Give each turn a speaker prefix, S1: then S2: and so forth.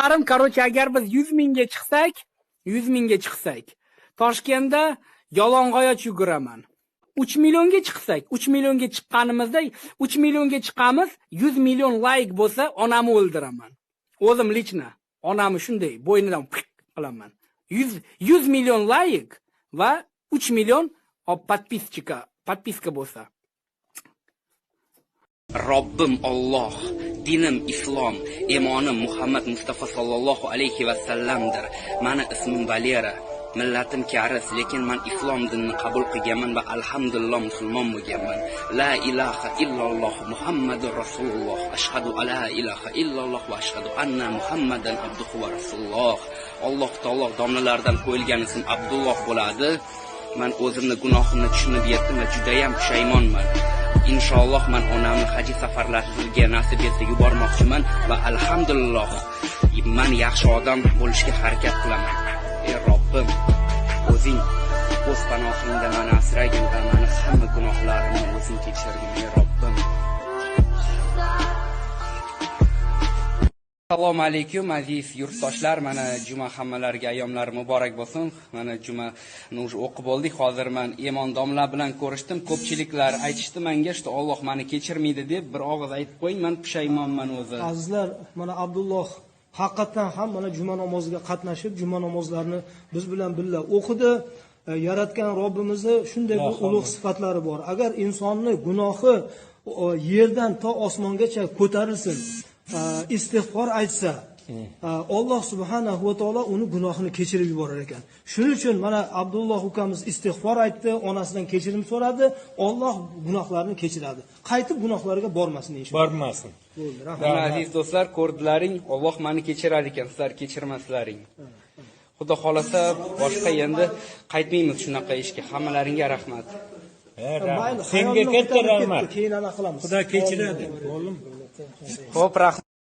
S1: do'stlarim короче agar biz 100 mingga chiqsak 100 mingga chiqsak toshkentda yalang'oyoch yuguraman. 3 millionga chiqsak 3 millionga chiqqanimizda 3 millionga chiqamiz 100 million like bo'lsa onamni o'ldiraman. O'zim lichna onamni shunday bo'ynidan piq qilaman. 100 100 million like va 3 million hop, podpiska bo'lsa.
S2: Robbim Alloh, dinim islom, imonim Muhammad Mustafa sallallohu alayhi va sallamdir. Mani ismim Valera, millatim karis, lekin men islom dinini qabul qilganman va alhamdulillah musulmon bo'lganman. La ilaha illalloh Muhammadur rasululloh. Ashhadu ala ilaha illalloh va ashhadu anna Muhammadan abduhu va rasululloh. Alloh taolo domlalardan qo'yilgan ism Abdulloh bo'ladi. Men o'zimni gunohimni tushunib yetdim va juda ham pushaymonman. Inshaalloh men onamni haji safarlariga nasib etsa yubormoqchiman va alhamdulillah men yaxshi odam bo'lishga harakat qilaman. Ey Robbim, o'zing o'z panohingda meni asragin va meni hamma gunohlarimni o'zing kechirgin, ey Assalomu alaykum aziz yurtdoshlar. Mana juma hammalarga ayyomlari muborak bo'lsin. Mana jumani уже o'qib oldik. Hozir men Iymon domla bilan ko'rishdim. Ko'pchiliklar aytishdi menga, что Alloh meni kechirmaydi deb bir og'iz aytib qo'ying, men pushaymonman o'zi.
S3: Azizlar, mana Abdulloh haqiqatan ham mana juma namoziga qatnashib, juma namozlarini biz bilan birga o'qidi. E, Yaratgan Robbimizni shunday bir ulug' sifatlari bor. Agar insonni gunohi o, yerdan to osmongacha ko'tarilsin, e, istig'for aytsa, Alloh subhanahu va taolo uni gunohini kechirib yuborar ekan. Shuning uchun mana Abdulloh ukamiz istig'for aytdi, onasidan kechirim so'radi, Alloh gunohlarini kechiradi. Qaytib gunohlariga bormasin inshaalloh.
S4: bormasin
S3: Bo'ldi, rahmat.
S2: Aziz do'stlar, ko'rdilaring, Alloh meni kechirar ekan, sizlar kechirmaslaring. Xudo xolasa boshqa endi qaytmaymiz shunaqa ishga. Hammalaringga rahmat.
S4: Senga katta rahmat
S3: Keyin ana qilamiz.
S4: xudo kechiradi oğlum
S2: Xo'p, rahmat.